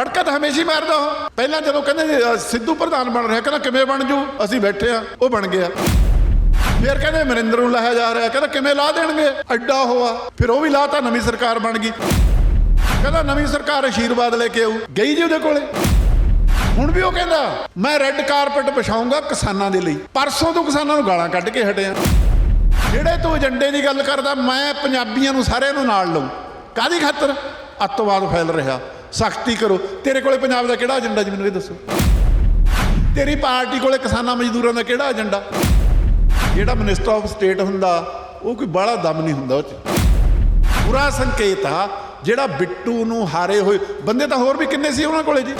ਬੜਕਾ ਤਾਂ ਹਮੇਸ਼ਾ ਮਾਰਦਾ ਉਹ। ਪਹਿਲਾਂ ਜਦੋਂ ਕਹਿੰਦੇ ਸਿੱਧੂ ਪ੍ਰਧਾਨ ਬਣ ਰਿਹਾ, ਕਹਿੰਦਾ ਕਿਵੇਂ ਬਣ ਜੂ? ਅਸੀਂ ਬੈਠੇ ਆ ਉਹ ਬਣ ਗਿਆ। ਫਿਰ ਕਹਿੰਦੇ ਮਨਿੰਦਰ ਨੂੰ ਲਾਇਆ ਜਾ ਰਿਹਾ। ਕਹਿੰਦਾ, ਕਿਵੇਂ ਲਾ ਦੇਣਗੇ? ਐਡਾ ਹੋਆ। ਫਿਰ ਉਹ ਵੀ ਲਾਤਾ, ਨਵੀਂ ਸਰਕਾਰ ਬਣ ਗਈ। ਕਹਿੰਦਾ, ਨਵੀਂ ਸਰਕਾਰ ਆਸ਼ੀਰਵਾਦ ਲੈ ਕੇ ਆਊ। ਗਈ ਜੀ ਉਹਦੇ ਕੋਲੇ। ਹੁਣ ਵੀ ਉਹ ਕਹਿੰਦਾ, ਮੈਂ ਰੈੱਡ ਕਾਰਪਟ ਵਿਛਾਉਂਗਾ ਕਿਸਾਨਾਂ ਦੇ ਲਈ। ਪਰਸੋਂ ਤੋਂ ਕਿਸਾਨਾਂ ਨੂੰ ਗਾਲਾਂ ਕੱਢ ਕੇ ਹਟਿਆ ਜਿਹੜੇ ਤੂੰ ਏਜੰਡੇ ਦੀ ਗੱਲ ਕਰਦਾ, ਮੈਂ ਪੰਜਾਬੀਆਂ ਨੂੰ ਸਾਰਿਆਂ ਨੂੰ ਨਾਲ ਲਊ। ਕਾਦੀ ਖਾਤਰ? ਅੱਤਵਾਦ ਫੈਲ ਰਿਹਾ। ਸਖਤੀ ਕਰੋ। ਤੇਰੇ ਕੋਲੇ ਪੰਜਾਬ ਦਾ ਕਿਹੜਾ ਏਜੰਡਾ ਜੀ, ਮੈਨੂੰ ਇਹ ਦੱਸੋ? ਤੇਰੀ ਪਾਰਟੀ ਕੋਲੇ ਕਿਸਾਨਾਂ ਮਜ਼ਦੂਰਾਂ ਦਾ ਕਿਹੜਾ ਏਜੰਡਾ? ਜਿਹੜਾ ਮਿਨਿਸਟਰ ਆਫ ਸਟੇਟ ਹੁੰਦਾ, ਉਹ ਕੋਈ ਬਾਹਲਾ ਦਮ ਨਹੀਂ ਹੁੰਦਾ ਉਹ ਚ। ਪੂਰਾ ਸੰਕੇਤ ਆ, ਜਿਹੜਾ ਬਿੱਟੂ ਨੂੰ ਹਾਰੇ ਹੋਏ, ਬੰਦੇ ਤਾਂ ਹੋਰ ਵੀ ਕਿੰਨੇ ਸੀ ਉਹਨਾਂ ਕੋਲੇ ਜੀ?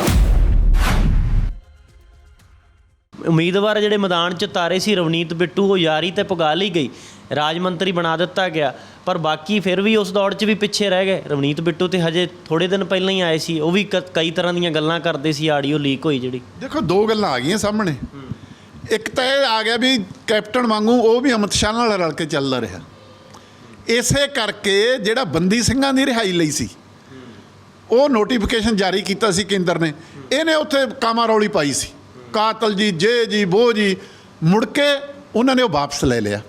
ਉਮੀਦਵਾਰ ਜਿਹੜੇ ਮੈਦਾਨ 'ਚ ਤਾਰੇ ਸੀ, ਰਵਨੀਤ ਬਿੱਟੂ, ਉਹ ਯਾਰੀ ਤੇ ਪੁਗਾ ਲਈ ਗਈ। ਰਾਜ ਮੰਤਰੀ ਬਣਾ ਦਿੱਤਾ ਗਿਆ। ਪਰ ਬਾਕੀ ਫਿਰ ਵੀ ਉਸ ਦੌੜ 'ਚ ਵੀ ਪਿੱਛੇ ਰਹਿ ਗਏ। ਰਵਨੀਤ ਬਿੱਟੂ ਤੇ ਹਜੇ ਥੋੜੇ ਦਿਨ ਪਹਿਲਾਂ ਹੀ ਆਏ ਸੀ। ਉਹ ਵੀ ਕ- ਕਈ ਤਰ੍ਹਾਂ ਦੀਆਂ ਗੱਲਾਂ ਕਰਦੇ ਸੀ, ਆਡੀਓ ਲੀਕ ਹੋਈ ਜਿਹੜੀ। ਦੇਖੋ, ਦੋ ਗੱਲਾਂ ਆ ਗਈਆਂ ਸਾਹਮਣੇ। ਇੱਕ ਤਾਂ ਇਹ ਆ ਗਿਆ ਵੀ ਕੈਪਟਨ ਵਾਂਗੂ ਉਹ ਵੀ ਅਮਿਤ ਸ਼ਾਹ ਨਾਲ ਰਲ ਕੇ ਚੱਲਦਾ ਰਿਹਾ। ਇਸੇ ਕਰਕੇ ਜਿਹੜਾ ਬੰਦੀ ਸਿੰਘਾਂ ਦੀ ਰਿਹਾਈ ਲਈ ਸੀ, ਉਹ ਨੋਟੀਫਿਕੇਸ਼ਨ ਜਾਰੀ ਕੀਤਾ ਸੀ ਕੇਂਦਰ ਨੇ। ਇਹਨੇ ਉੱਥੇ ਕਾਮਾ ਰੌਲੀ ਪਾਈ ਸੀ। ਕਾਤਲ ਜੀ ਜੇ ਜੀ ਬੋ ਜੀ ਮੁੜ ਕੇ ਉਹਨਾਂ ਨੇ ਉਹ ਵਾਪਸ ਲੈ ਲਿਆ।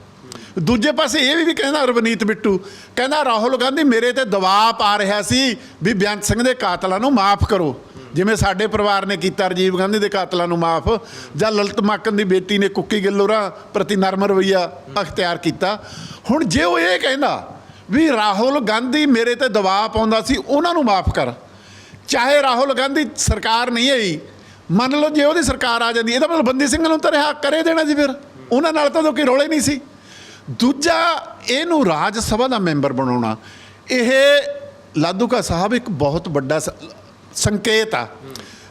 ਦੂਜੇ ਪਾਸੇ ਇਹ ਵੀ ਵੀ ਕਹਿੰਦਾ ਰਵਨੀਤ ਬਿੱਟੂ, ਕਹਿੰਦਾ ਰਾਹੁਲ ਗਾਂਧੀ ਮੇਰੇ ਤੇ ਦਬਾਅ ਪਾ ਰਿਹਾ ਸੀ ਵੀ ਬੇਅੰਤ ਸਿੰਘ ਦੇ ਕਾਤਲਾਂ ਨੂੰ ਮਾਫ ਕਰੋ। ਜਿਵੇਂ ਸਾਡੇ ਪਰਿਵਾਰ ਨੇ ਕੀਤਾ, ਰਾਜੀਵ ਗਾਂਧੀ ਦੇ ਕਾਤਲਾਂ ਨੂੰ ਮਾਫ, ਜਾਂ ਲਲਤ ਮਾਕਨ ਦੀ ਬੇਟੀ ਨੇ ਕੁੱਕੀ ਗਿੱਲੋਰਾ ਪ੍ਰਤੀ ਨਰਮ ਰਵਈਆ ਅਖਤਿਆਰ ਕੀਤਾ। ਹੁਣ ਜੇ ਉਹ ਇਹ ਕਹਿੰਦਾ ਵੀ ਰਾਹੁਲ ਗਾਂਧੀ ਮੇਰੇ ਤੇ ਦਬਾਅ ਪਾਉਂਦਾ ਸੀ, ਉਹਨਾਂ ਨੂੰ ਮਾਫ ਕਰ। ਚਾਹੇ ਰਾਹੁਲ ਗਾਂਧੀ ਸਰਕਾਰ ਨਹੀਂ ਆਈ, ਮੰਨ ਲਓ ਜੇ ਉਹਦੀ ਸਰਕਾਰ ਆ ਜਾਂਦੀ, ਇਹਦਾ ਮਤਲਬ ਬੰਦੀ ਸਿੰਘ ਨੂੰ ਤਾਂ ਰਿਹਾ, ਕਰੇ ਦੇਣਾ ਸੀ ਫਿਰ। ਉਹਨਾਂ ਨਾਲ ਤਾਂ ਕੋਈ ਰੌਲੇ ਨਹੀਂ ਸੀ। ਦੂਜਾ, ਇਹਨੂੰ ਰਾਜ ਸਭਾ ਦਾ ਮੈਂਬਰ ਬਣਾਉਣਾ। ਇਹ ਲਾਦੂਕਾ ਸਾਹਿਬ ਇੱਕ ਬਹੁਤ ਵੱਡਾ ਸੰਕੇਤ ਆ।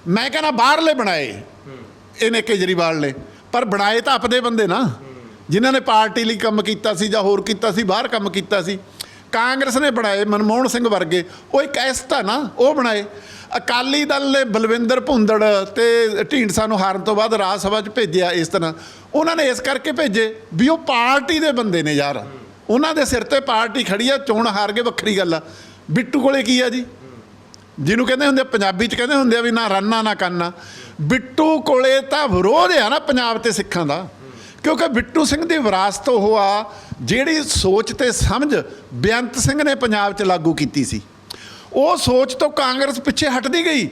ਮੈਂ ਕਹਿੰਦਾ ਬਾਹਰਲੇ ਬਣਾਏ। ਇਹਨੇ ਕੇਜਰੀਵਾਲ ਨੇ। ਪਰ ਬਣਾਏ ਤਾਂ ਆਪਦੇ ਬੰਦੇ ਨਾ। ਜਿਨ੍ਹਾਂ ਨੇ ਪਾਰਟੀ ਲਈ ਕੰਮ ਕੀਤਾ ਸੀ ਜਾਂ ਹੋਰ ਕੀਤਾ ਸੀ, ਬਾਹਰ ਕੰਮ ਕੀਤਾ ਸੀ। ਕਾਂਗਰਸ ਨੇ ਬਣਾਏ ਮਨਮੋਹਨ ਸਿੰਘ ਵਰਗੇ ਉਹ ਇੱਕ ਐਸਤਾ ਨਾ ਉਹ ਬਣਾਏ। ਅਕਾਲੀ ਦਲ ਨੇ ਬਲਵਿੰਦਰ ਭੁੰਦੜ ਤੇ ਢੀਂਡਸਾ ਨੂੰ ਹਾਰਨ ਤੋਂ ਬਾਅਦ ਰਾਜ ਸਭਾ 'ਚ ਭੇਜਿਆ ਇਸ ਤਰ੍ਹਾਂ। ਉਹਨਾਂ ਨੇ ਇਸ ਕਰਕੇ ਭੇਜੇ ਵੀ ਉਹ ਪਾਰਟੀ ਦੇ ਬੰਦੇ ਨੇ ਯਾਰ। ਉਹਨਾਂ ਦੇ ਸਿਰ ਤੇ ਪਾਰਟੀ ਖੜੀ ਆ ਚੋਣ ਹਾਰ ਕੇ ਵੱਖਰੀ ਗੱਲ ਆ। ਬਿੱਟੂ ਕੋਲੇ ਕੀ ਆ ਜੀ? ਜਿਹਨੂੰ ਕਹਿੰਦੇ ਹੁੰਦੇ ਆ, ਪੰਜਾਬੀ ਚ ਕਹਿੰਦੇ ਹੁੰਦੇ ਆ ਵੀ ਨਾ ਰਾਨਾ ਨਾ ਕਾਨਾ। ਬਿੱਟੂ ਕੋਲੇ ਤਾਂ ਵਿਰੋਧ ਆ ਨਾ ਪੰਜਾਬ ਤੇ ਸਿੱਖਾਂ ਦਾ। ਕਿਉਂਕਿ ਬਿੱਟੂ ਸਿੰਘ ਦੀ ਵਿਰਾਸਤ ਉਹ ਆ, ਜਿਹੜੀ ਸੋਚ ਤੇ ਸਮਝ ਬੇਅੰਤ ਸਿੰਘ ਨੇ ਪੰਜਾਬ 'ਚ ਲਾਗੂ ਕੀਤੀ ਸੀ। ਉਹ ਸੋਚ ਤੋਂ ਕਾਂਗਰਸ ਪਿੱਛੇ ਹਟਦੀ ਗਈ।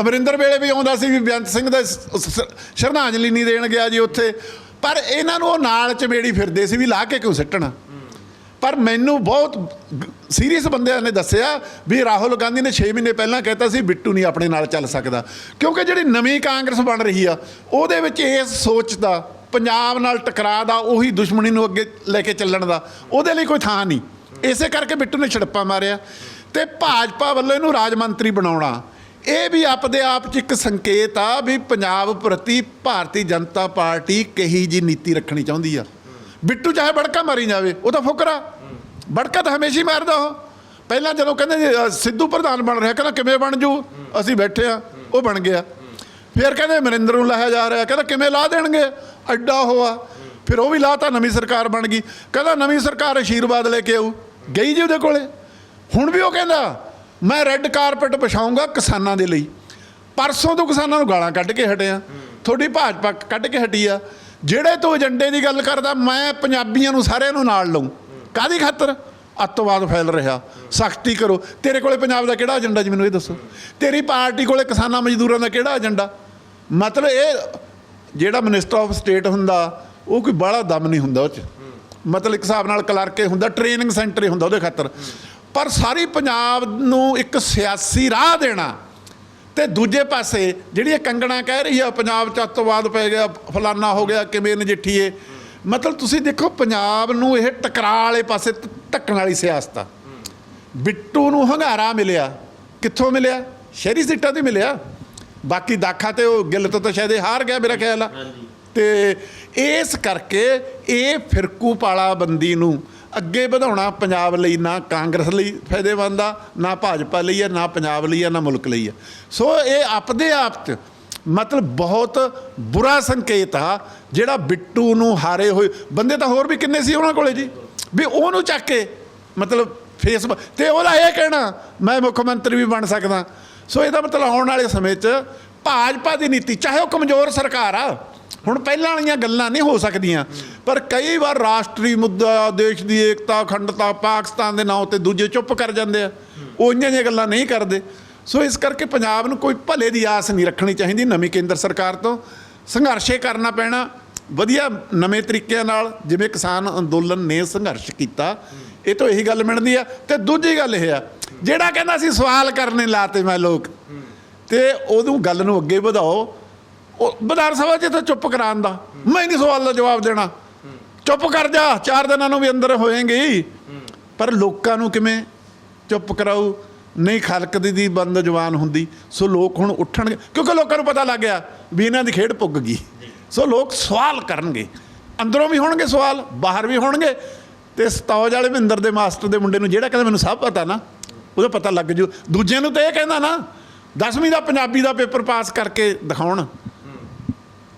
ਅਮਰਿੰਦਰ ਵੇਲੇ ਵੀ ਆਉਂਦਾ ਸੀ ਵੀ ਬੇਅੰਤ ਸਿੰਘ ਦਾ ਸ- ਸ਼ਰਧਾਂਜਲੀ ਨਹੀਂ ਦੇਣ ਗਿਆ ਜੀ ਉੱਥੇ। ਪਰ ਇਹਨਾਂ ਨੂੰ ਉਹ ਨਾਲ ਚਮੇੜੀ ਫਿਰਦੇ ਸੀ ਵੀ ਲਾ ਕੇ ਕਿਉਂ ਸਿੱਟਣਾ। ਪਰ ਮੈਨੂੰ ਬਹੁਤ ਸੀਰੀਅਸ ਬੰਦਿਆਂ ਨੇ ਦੱਸਿਆ ਵੀ ਰਾਹੁਲ ਗਾਂਧੀ ਨੇ 6 ਮਹੀਨੇ ਪਹਿਲਾਂ ਕਹਿਤਾ ਸੀ, ਬਿੱਟੂ ਨਹੀਂ ਆਪਣੇ ਨਾਲ ਚੱਲ ਸਕਦਾ। ਕਿਉਂਕਿ ਜਿਹੜੀ ਨਵੀਂ ਕਾਂਗਰਸ ਬਣ ਰਹੀ ਆ, ਉਹਦੇ ਵਿੱਚ ਇਸ ਸੋਚ ਦਾ ਪੰਜਾਬ ਨਾਲ ਟਕਰਾਅ ਦਾ, ਉਹੀ ਦੁਸ਼ਮਣੀ ਨੂੰ ਅੱਗੇ ਲੈ ਕੇ ਚੱਲਣ ਦਾ, ਉਹਦੇ ਲਈ ਕੋਈ ਥਾਂ ਨਹੀਂ। ਇਸੇ ਕਰਕੇ ਬਿੱਟੂ ਨੇ ਛੜੱਪਾ ਮਾਰਿਆ। ਤੇ ਭਾਜਪਾ ਵੱਲੋਂ ਇਹਨੂੰ ਰਾਜ ਮੰਤਰੀ ਬਣਾਉਣਾ। ਇਹ ਵੀ ਆਪਦੇ ਆਪ 'ਚ ਇੱਕ ਸੰਕੇਤ ਆ ਵੀ ਪੰਜਾਬ ਪ੍ਰਤੀ ਭਾਰਤੀ ਜਨਤਾ ਪਾਰਟੀ ਕਹੀ ਜੀ ਨੀਤੀ ਰੱਖਣੀ ਚਾਹੁੰਦੀ ਆ। ਬਿੱਟੂ ਚਾਹੇ ਬੜਕਾ ਮਾਰੀ ਜਾਵੇ, ਉਹ ਤਾਂ ਫੁਕਰਾ ਬੜਕਾ ਤਾਂ ਹਮੇਸ਼ਾ ਹੀ ਮਾਰਦਾ ਉਹ। ਪਹਿਲਾਂ ਜਦੋਂ ਕਹਿੰਦੇ ਸਿੱਧੂ ਪ੍ਰਧਾਨ ਬਣ ਰਿਹਾ, ਕਹਿੰਦਾ ਕਿਵੇਂ ਬਣ ਜੂ? ਅਸੀਂ ਬੈਠੇ ਆ, ਉਹ ਬਣ ਗਿਆ। ਫਿਰ ਕਹਿੰਦੇ ਮਨਿੰਦਰ ਨੂੰ ਲਾਇਆ ਜਾ ਰਿਹਾ, ਕਹਿੰਦਾ ਕਿਵੇਂ ਲਾ ਦੇਣਗੇ? ਐਡਾ ਹੋਆ। ਫਿਰ ਉਹ ਵੀ ਲਾਤਾ, ਨਵੀਂ ਸਰਕਾਰ ਬਣ ਗਈ। ਕਹਿੰਦਾ ਨਵੀਂ ਸਰਕਾਰ ਆਸ਼ੀਰਵਾਦ ਲੈ ਕੇ ਆਊ। ਗਈ ਜੀ ਉਹਦੇ ਕੋਲੇ। ਹੁਣ ਵੀ ਉਹ ਕਹਿੰਦਾ, ਮੈਂ ਰੈੱਡ ਕਾਰਪਟ ਵਿਛਾਉਂਗਾ ਕਿਸਾਨਾਂ ਦੇ ਲਈ। ਪਰਸੋਂ ਤੋਂ ਕਿਸਾਨਾਂ ਨੂੰ ਗਾਲਾਂ ਕੱਢ ਕੇ ਹਟਿਆ ਤੁਹਾਡੀ ਭਾਜਪਾ ਕੱਢ ਕੇ ਹਟੀ ਆ। ਜਿਹੜੇ ਤੂੰ ਏਜੰਡੇ ਦੀ ਗੱਲ ਕਰਦਾ, ਮੈਂ ਪੰਜਾਬੀਆਂ ਨੂੰ ਸਾਰਿਆਂ ਨੂੰ ਨਾਲ ਲਊ। ਕਾਦੀ ਖਾਤਰ? ਅੱਤਵਾਦ ਫੈਲ ਰਿਹਾ। ਸਖਤੀ ਕਰੋ। ਤੇਰੇ ਕੋਲੇ ਪੰਜਾਬ ਦਾ ਕਿਹੜਾ ਏਜੰਡਾ ਜੀ, ਮੈਨੂੰ ਇਹ ਦੱਸੋ? ਤੇਰੀ ਪਾਰਟੀ ਕੋਲੇ ਕਿਸਾਨਾਂ ਮਜ਼ਦੂਰਾਂ ਦਾ ਕਿਹੜਾ ਏਜੰਡਾ? ਮਤਲਬ ਇਹ ਜਿਹੜਾ ਮਿਨਿਸਟਰ ਆਫ ਸਟੇਟ ਹੁੰਦਾ, ਉਹ ਕੋਈ ਬਾਹਲਾ ਦਮ ਨਹੀਂ ਹੁੰਦਾ ਉਹ ਚ। ਮਤਲਬ ਇੱਕ ਹਿਸਾਬ ਨਾਲ ਕਲਰਕੇ ਹੁੰਦਾ ਟ੍ਰੇਨਿੰਗ ਸੈਂਟਰ ਹੀ ਹੁੰਦਾ ਉਹਦੇ ਖਾਤਰ। ਪਰ ਸਾਰੀ ਪੰਜਾਬ ਨੂੰ ਇੱਕ ਸਿਆਸੀ ਰਾਹ ਦੇਣਾ ਤੇ ਦੂਜੇ ਪਾਸੇ ਜਿਹੜੀ ਇਹ ਕੰਗਣਾ ਕਹਿ ਰਹੀ ਆ, ਪੰਜਾਬ ਚ ਅੱਤਵਾਦ ਪੈ ਗਿਆ, ਫਲਾਨਾ ਹੋ ਗਿਆ, ਕਿਵੇਂ ਨਜਿੱਠੀਏ ਮਤਲਬ ਤੁਸੀਂ ਦੇਖੋ, ਪੰਜਾਬ ਨੂੰ ਇਹ ਟਕਰਾਅ ਵਾਲੇ ਪਾਸੇ ਧ- ਧੱਕਣ ਵਾਲੀ ਸਿਆਸਤ ਆ। ਬਿੱਟੂ ਨੂੰ ਹੰਗਾਰਾ ਮਿਲਿਆ। ਕਿੱਥੋਂ ਮਿਲਿਆ? ਸ਼ਹਿਰੀ ਸੀਟਾਂ ਤੇ ਮਿਲਿਆ। ਬਾਕੀ ਦਾਖਾ ਤੇ ਉਹ ਗਿੱਲ ਤੋਂ ਤਾਂ ਸ਼ਾਇਦ ਇਹ ਹਾਰ ਗਿਆ ਮੇਰਾ ਖਿਆਲ ਆ। ਤੇ ਇਸ ਕਰਕੇ ਇਹ ਫਿਰਕੂ ਪਾਲਾ ਬੰਦੀ ਨੂੰ ਅੱਗੇ ਵਧਾਉਣਾ ਪੰਜਾਬ ਲਈ ਨਾ ਕਾਂਗਰਸ ਲਈ ਫਾਇਦੇਮੰਦ ਆ ਨਾ ਭਾਜਪਾ ਲਈ ਆ ਨਾ ਪੰਜਾਬ ਲਈ ਆ ਨਾ ਮੁਲਕ ਲਈ ਆ। ਸੋ ਇਹ ਆਪਦੇ ਆਪ ਚ ਮਤਲਬ ਬਹੁਤ ਬੁਰਾ ਸੰਕੇਤ ਆ ਜਿਹੜਾ ਬਿੱਟੂ ਨੂੰ ਹਾਰੇ ਹੋਏ। ਬੰਦੇ ਤਾਂ ਹੋਰ ਵੀ ਕਿੰਨੇ ਸੀ ਉਹਨਾਂ ਕੋਲੇ ਜੀ? ਵੀ ਉਹਨੂੰ ਚੱਕ ਕੇ ਮਤਲਬ ਫੇਸਬੁੱਕ ਤੇ ਉਹਦਾ ਇਹ ਕਹਿਣਾ ਮੈਂ ਮੁੱਖ ਮੰਤਰੀ ਵੀ ਬਣ ਸਕਦਾ। ਸੋ ਇਹਦਾ ਮਤਲਬ ਆਉਣ ਵਾਲੇ ਸਮੇਂ 'ਚ ਭਾਜਪਾ ਦੀ ਨੀਤੀ, ਚਾਹੇ ਉਹ ਕਮਜ਼ੋਰ ਸਰਕਾਰ ਆ, ਹੁਣ ਪਹਿਲਾਂ ਵਾਲੀਆਂ ਗੱਲਾਂ ਨਹੀਂ ਹੋ ਸਕਦੀਆਂ, ਪਰ ਕਈ ਵਾਰ ਰਾਸ਼ਟਰੀ ਮੁੱਦਾ, ਦੇਸ਼ ਦੀ ਏਕਤਾ, ਅਖੰਡਤਾ, ਪਾਕਿਸਤਾਨ ਦੇ ਨਾਂ ਤੇ ਦੂਜੇ ਚੁੱਪ ਕਰ ਜਾਂਦੇ ਆ ਉਹ ਇੰਨੀਆਂ ਜਿਹੀਆਂ ਗੱਲਾਂ ਨਹੀਂ ਕਰਦੇ। ਸੋ ਇਸ ਕਰਕੇ ਪੰਜਾਬ ਨੂੰ ਕੋਈ ਭਲੇ ਦੀ ਆਸ ਨਹੀਂ ਰੱਖਣੀ ਚਾਹੀਦੀ ਨਵੀਂ ਕੇਂਦਰ ਸਰਕਾਰ ਤੋਂ। ਸੰਘਰਸ਼ੇ ਕਰਨਾ ਪੈਣਾ, ਵਧੀਆ ਨਵੇਂ ਤਰੀਕਿਆਂ ਨਾਲ, ਜਿਵੇਂ ਕਿਸਾਨ ਅੰਦੋਲਨ ਨੇ ਸੰਘਰਸ਼ ਕੀਤਾ, ਇਹ ਤੋਂ ਇਹੀ ਗੱਲ ਮਿਲਦੀ ਆ। ਤੇ ਦੂਜੀ ਗੱਲ ਇਹ ਆ ਜਿਹੜਾ ਕਹਿੰਦਾ ਸੀ, ਸਵਾਲ ਕਰਨੇ ਲਾਤੇ ਮੈਂ ਲੋਕ। ਤੇ ਉਹਨੂੰ ਗੱਲ ਨੂੰ ਅੱਗੇ ਵਧਾਓ। ਉਹ ਵਿਧਾਨ ਸਭਾ 'ਚ ਤਾਂ ਚੁੱਪ ਕਰਾਉਣ ਦਾ। ਮੈਂ ਨਹੀਂ ਸਵਾਲ ਦਾ ਜਵਾਬ ਦੇਣਾ। ਚੁੱਪ ਕਰ ਜਾ, ਚਾਰ ਦਿਨਾਂ ਨੂੰ ਵੀ ਅੰਦਰ ਹੋਏਗੇ ਪਰ ਲੋਕਾਂ ਨੂੰ ਕਿਵੇਂ ਚੁੱਪ ਕਰਾਉ ਨਹੀਂ ਖਲਕ ਦੀ ਦੀ ਬੰਦ ਜਵਾਨ ਹੁੰਦੀ। ਸੋ ਲੋਕ ਹੁਣ ਉੱਠਣਗੇ। ਕਿਉਂਕਿ ਲੋਕਾਂ ਨੂੰ ਪਤਾ ਲੱਗ ਗਿਆ ਵੀ ਇਹਨਾਂ ਦੀ ਖੇਡ ਪੁੱਗ ਗਈ। ਸੋ ਲੋਕ ਸਵਾਲ ਕਰਨਗੇ। ਅੰਦਰੋਂ ਵੀ ਹੋਣਗੇ ਸਵਾਲ, ਬਾਹਰ ਵੀ ਹੋਣਗੇ। ਤੇ ਸਤੌਜ ਵਾਲੇ ਮਹਿੰਦਰ ਦੇ ਮਾਸਟਰ ਦੇ ਮੁੰਡੇ ਨੂੰ ਜਿਹੜਾ ਕਹਿੰਦਾ, ਮੈਨੂੰ ਸਭ ਪਤਾ ਨਾ। ਉਹਦਾ ਪਤਾ ਲੱਗ ਜੂ। ਦੂਜਿਆਂ ਨੂੰ ਤਾਂ ਇਹ ਕਹਿੰਦਾ ਨਾ 10ਵੀਂ ਦਾ ਪੰਜਾਬੀ ਦਾ ਪੇਪਰ ਪਾਸ ਕਰਕੇ ਦਿਖਾਉਣ।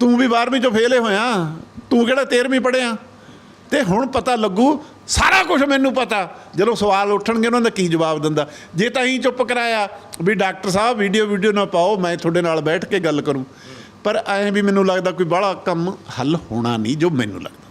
ਤੂੰ ਵੀ 12ਵੀਂ ਚੋਂ ਫੇਲ ਹੋਇਆ। ਤੂੰ ਕਿਹੜਾ 13ਵੀਂ ਪੜਿਆ ਤੇ ਹੁਣ ਪਤਾ ਲੱਗੂ, ਸਾਰਾ ਕੁਝ ਮੈਨੂੰ ਪਤਾ। ਜਦੋਂ ਸਵਾਲ ਉੱਠਣਗੇ, ਉਹਨਾਂ ਦਾ ਕੀ ਜਵਾਬ ਦਿੰਦਾ। ਜੇ ਤਾਂ ਹੀ ਚੁੱਪ ਕਰਾਇਆ ਵੀ ਡਾਕਟਰ ਸਾਹਿਬ, ਵੀਡੀਓ ਵੀਡੀਓ ਨਾ ਪਾਓ, ਮੈਂ ਤੁਹਾਡੇ ਨਾਲ ਬੈਠ ਕੇ ਗੱਲ ਕਰੂੰ। ਪਰ ਐਂ ਵੀ ਮੈਨੂੰ ਲੱਗਦਾ ਕੋਈ ਬਾਹਲਾ ਕੰਮ ਹੱਲ ਹੋਣਾ ਨਹੀਂ ਜੋ ਮੈਨੂੰ ਲੱਗਦਾ।